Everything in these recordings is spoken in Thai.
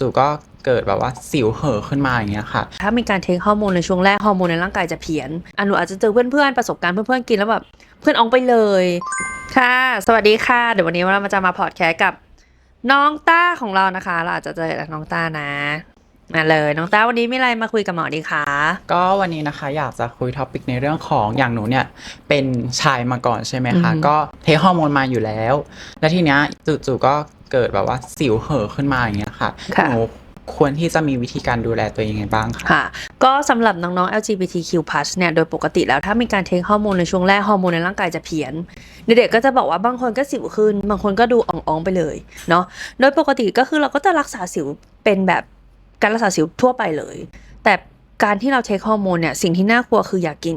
จู่ๆก็เกิดแบบว่าสิวเห่อะขึ้นมาอย่างเงี้ยค่ะ ถ้ามีการเทคฮอร์โมนในช่วงแรกฮอร์โมนในร่างกายจะเพี้ยนอันหนูอาจจะเจอเพื่อนๆประสบการณ์เพื่อนๆกินแล้วแบบเพื่อนอองไปเลย ค่ะ สวัสดีค่ะ เดี๋ยววันนี้เรามาจะมาพอดแคสต์กับน้องต้าของเรานะคะ เราอาจจะเจอน้องต้านะมาเลยน้องต้าวันนี้มีอะไรมาคุยกับหมอดีคะก็วันนี้นะคะอยากจะคุยท็อปิกในเรื่องของอย่างหนูเนี่ยเป็นชายมาก่อนใช่ไหมคะ ก็เทคฮอร์โมนมาอยู่แล้ว และทีเนี้ยจู่ๆก็เกิดแบบว่าสิวเห่อะขึ้นมาอย่างเงี้ย ค่ะค่ะหนูควรที่จะมีวิธีการดูแลตัวเองยังไงบ้างคะค่ะ ก็สำหรับน้องๆ LGBTQ+ เนี่ย โดยปกติแล้วถ้ามีการเทคฮอร์โมนในช่วงแรกฮอร์โมนในร่างกายจะเพี้ยน เด็กๆก็จะบอกว่าบางคนก็สิวขึ้น บางคนก็ดูอ่องๆไปเลยเนาะ โดยปกติก็คือเราก็จะรักษาสิวเป็นแบบการรักษาสิวทั่วไปเลย แต่ การที่เราเทคฮอร์โมนเนี่ยสิ่งที่น่ากลัวคืออยากิน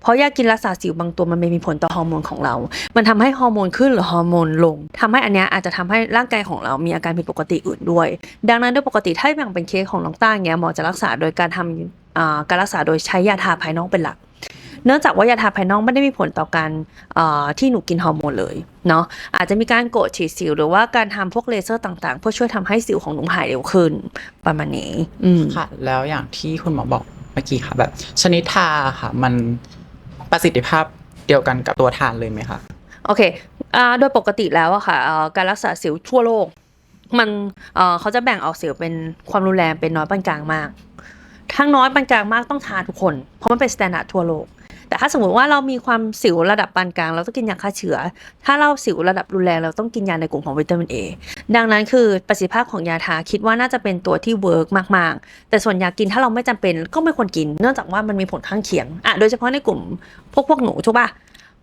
เพราะยากินรักษาสิวบางตัวมันไม่มีผลต่อฮอร์โมนของเรา มันทำให้ฮอร์โมนขึ้นหรือฮอร์โมนลงทำให้อันเนี้ยอาจจะทำให้ร่างกายของเรามีอาการผิดปกติอื่นด้วย ดังนั้นโดยปกติถ้าอย่างเป็นเคสของน้องต้าเงี้ยหมอจะรักษาโดยการทำอ่าการรักษาโดยใช้ยาทาภายนอกเป็นหลัก เนื่องจากว่ายาทาภายนอกไม่ได้มีผลต่อการอ่าที่หนูกินฮอร์โมนเลยเนาะอาจจะมีการกดฉีดสิวหรือว่าการทำพวกเลเซอร์ต่างๆ เพื่อช่วยทำให้สิวของหนูหายเร็วขึ้นประมาณนี้อืมค่ะ แล้วอย่างที่คุณหมอบอกเมื่อกี้ค่ะแบบ ชนิดทาค่ะ มันประสิทธิภาพเดียวกันกับตัวทานเลยไหมคะโอเคอ่าโดยปกติแล้วอะค่ะเอ่อการรักษาสิวทั่วโลก มันเอ่อเขาจะแบ่งออกสิวเป็นความรุนแรงเป็นน้อยปานกลางมาก ทั้งน้อยปานกลางมากต้องทาทุกคน เพราะมันเป็นสแตนดาร์ดทั่วโลก แต่ถ้าสมมติว่าเรามีความสิวระดับปานกลาง เราต้องกินยาฆ่าเชื้อ ถ้าเราสิวระดับรุนแรงเราต้องกินยาในกลุ่มของวิตามินเอดังนั้นคือประสิทธิภาพของยาทาคิดว่าน่าจะเป็นตัวที่เวิร์กมากๆ แต่ส่วนยากินถ้าเราไม่จำเป็นก็ไม่ควรกิน เนื่องจากว่ามันมีผลข้างเคียงอะโดยเฉพาะในกลุ่มพวกพวกหนูถูกปะ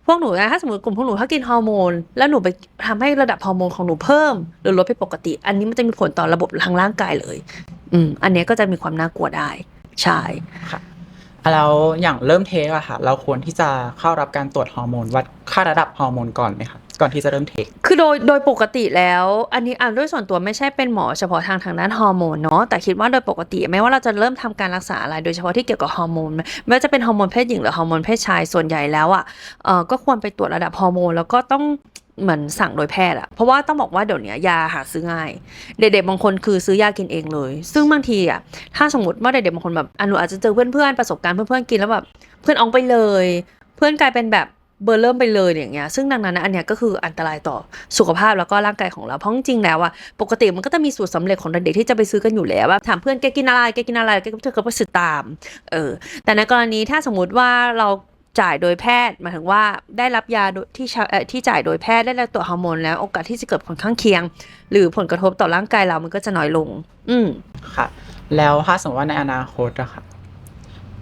พวกหนูนะถ้าสมมติกลุ่มพวกหนูถ้ากินฮอร์โมนแล้วหนูไปทำให้ระดับฮอร์โมนของหนูเพิ่ม หรือลดไปปกติ อันนี้มันจะมีผลต่อระบบทางร่างกายเลย อืมอันนี้ก็จะมีความน่ากลัวได้ใช่ค แล้วอย่างเริ่มเทคอะค่ะ เราควรที่จะเข้ารับการตรวจฮอร์โมนวัดค่าระดับฮอร์โมนก่อนไหมคะก่อนที่จะเริ่มเทค คือโดยโดยปกติแล้ว อันนี้อ่านด้วยส่วนตัวไม่ใช่เป็นหมอเฉพาะทางทางด้านฮอร์โมนเนาะแต่คิดว่าโดยปกติไม่ว่าเราจะเริ่มทำการรักษาอะไรโดยเฉพาะที่เกี่ยวกับฮอร์โมนไม่ว่าจะเป็นฮอร์โมนเพศหญิงหรือฮอร์โมนเพศชายส่วนใหญ่แล้วอะเออก็ควรไปตรวจระดับฮอร์โมนแล้วก็ต้อง เหมือนสั่งโดยแพทย์อะเพราะว่าต้องบอกว่าเดี๋ยวนี้ยาหาซื้อง่าย เด็กๆบางคนคือซื้อยากินเองเลย ซึ่งบางทีอะถ้าสมมติว่าเด็กๆบางคนแบบอนหนูอาจจะเจอเพื่อนๆประสบการณ์เพื่อนๆกินแล้วแบบเพื่อนอองไปเลย เพื่อนกลายเป็นแบบเบอร์เริ่มไปเลยอย่างเงี้ย ซึ่งดังนั้นนะอันเนี้ยก็คืออันตรายต่อสุขภาพแล้วก็ร่างกายของเรา เพราะจริงแล้วอะปกติมันก็จะมีสูตรสำเร็จของเด็กๆที่จะไปซื้อกันอยู่แล้วว่าถามเพื่อนแกกินอะไรแกกินอะไรแกก็เธอก็ไปซื้อตาม เออ แต่ในกรณีถ้าสมมติว่าเรา จ่ายโดยแพทย์หมายถึงว่าได้รับยาโดยที่ใช้เอ่อที่จ่ายโดยแพทย์ได้รับตรวจฮอร์โมนแล้วโอกาสที่จะเกิดผลข้างเคียง หรือผลกระทบต่อร่างกายเรามันก็จะน้อยลง อืมค่ะ แล้วถ้าสมมติว่าในอนาคตอะค่ะ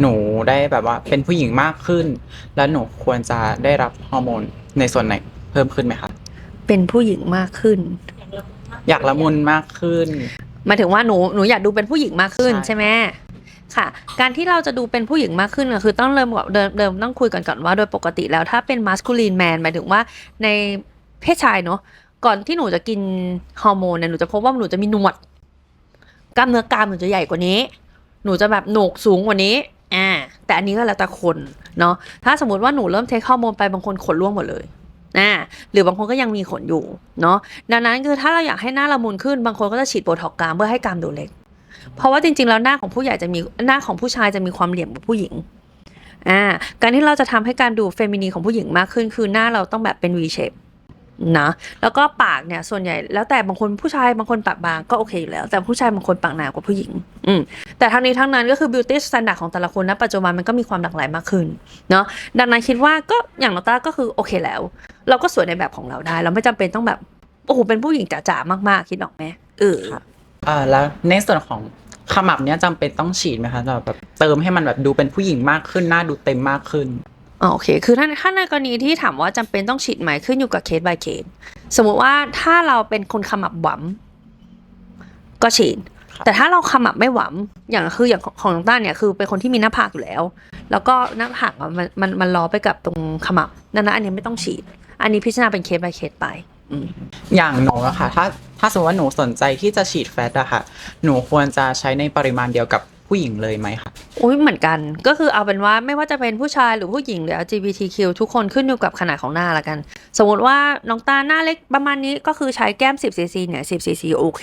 หนูได้แบบว่าเป็นผู้หญิงมากขึ้น แล้วหนูควรจะได้รับฮอร์โมนในส่วนไหนเพิ่มขึ้นไหมคะเป็นผู้หญิงมากขึ้น อยากละมุนมากขึ้นหมายถึงว่าหนูหนูอยากดูเป็นผู้หญิงมากขึ้นใช่ใช่ไหม ค่ะ การที่เราจะดูเป็นผู้หญิงมากขึ้นก็คือต้องเริ่มเดิมเดิมต้องคุยกันก่อนว่าโดยปกติแล้วถ้าเป็นมัสคูลีนแมนหมายถึงว่าในเพศชายเนอะก่อนที่หนูจะกินฮอร์โมนเนี่ยหนูจะพบว่าหนูจะมีหนวดกล้ามเนื้อกรามหนูจะใหญ่กว่านี้ หนูจะแบบโหนกสูงกว่านี้อ่าแต่อันนี้ก็แล้วแต่คนเนาะถ้าสมมติว่าหนูเริ่มเทคฮอร์โมนไปบางคนขนร่วงหมดเลยอ่าหรือบางคนก็ยังมีขนอยู่เนาะดังนั้นคือถ้าเราอยากให้หน้าละมุนขึ้นบางคนก็จะฉีดโบท็อกกามเพื่อให้กามดูเล็ก เพราะว่าจริง ๆ แล้วหน้าของผู้ใหญ่จะมีหน้าของผู้ชายจะมีความเหลี่ยมกว่าผู้หญิงอ่าการที่เราจะทำให้การดูเฟมินีของผู้หญิงมากขึ้น คือหน้าเราต้องแบบเป็น V shape นะแล้วก็ปากเนี่ยส่วนใหญ่แล้วแต่บางคนผู้ชายบางคนปากบางก็โอเคอยู่แล้ว แต่ผู้ชายบางคนปากหนากว่าผู้หญิงอืมแต่ทั้งนี้ทั้งนั้นก็คือ beauty standard ของแต่ละคนณปัจจุบันมันก็มีความหลากหลายมากขึ้นเนาะดังนั้นคิดว่าก็อย่างน้อต้าก็คือโอเคแล้ว เราก็สวยในแบบของเราได้ เราไม่จำเป็นต้องแบบโอ้โหเป็นผู้หญิงจ๋าๆมากๆ คิดออกไหมเออครับ อ่าแล้วในส่วนของขมับเนี้ยจำเป็นต้องฉีดไหมคะแบบเติมให้มันแบบดูเป็นผู้หญิงมากขึ้นหน้าดูเต็มมากขึ้น อ๋อโอเค คือถ้าถ้าในกรณีที่ถามว่าจำเป็นต้องฉีดไหมขึ้นอยู่กับเคส by เคส สมมุติว่าถ้าเราเป็นคนขมับหวำก็ฉีด ครับ แต่ถ้าเราขมับไม่หวำอย่างคืออย่างของของน้องต้าเนี่ยคือเป็นคนที่มีหน้าผากอยู่แล้ว แล้วก็หน้าผากอะมันมันมันล้อไปกับตรงขมับดังนั้นอันนี้ไม่ต้องฉีด อันนี้พิจารณาเป็นเคส by เคสไปอืมอย่างหนูอะค่ะ ถ้า ถ้าสมมติว่าหนูสนใจที่จะฉีดแฟตอะค่ะ หนูควรจะใช้ในปริมาณเดียวกับผู้หญิงเลยไหมคะอุ้ยเหมือนกันก็คือเอาเป็นว่าไม่ว่าจะเป็นผู้ชายหรือผู้หญิงหรือ LGBTQ ทุกคนขึ้นอยู่กับขนาดของหน้าละกัน สมมติว่าน้องตาหน้าเล็กประมาณนี้ก็คือใช้แก้ม 10 cc เนี่ย 10 cc โอเค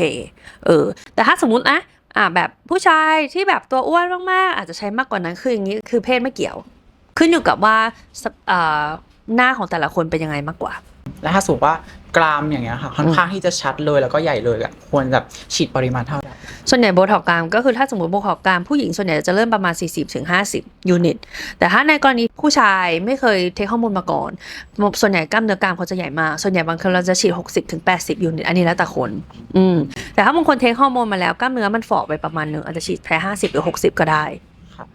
เออแต่ถ้าสมมตินะอ่าแบบผู้ชายที่แบบตัวอ้วนมากๆ อาจจะใช้มากกว่านั้นคืออย่างนี้คือเพศไม่เกี่ยว ขึ้นอยู่กับว่าอ่าหน้าของแต่ละคนเป็นยังไงมากกว่า แล้วถ้าสมมติว่ากรามอย่างเงี้ยค่ะค่อนข้างที่จะชัดเลยแล้วก็ใหญ่เลยอะควรแบบฉีดปริมาณเท่าไหร่ส่วนใหญ่โบท็อกซ์กรามก็คือถ้าสมมติโบท็อกซ์กรามผู้หญิงส่วนใหญ่จะเริ่มประมาณ 40-50ถึง50 ยูนิต แต่ถ้าในกรณีผู้ชายไม่เคยเทคฮอร์โมนมาก่อน ส่วนใหญ่กล้ามเนื้อกรามเขาจะใหญ่มาก ส่วนใหญ่บางคนเราจะฉีด 60-80ถึง80ยูนิต อันนี้แล้วแต่คน อืม แต่ถ้าบางคนเทคฮอร์โมนมาแล้วกล้ามเนื้อมันฝ่อไปประมาณนึงอาจจะฉีดแค่50 หรือ 60 ก็ได้ครับ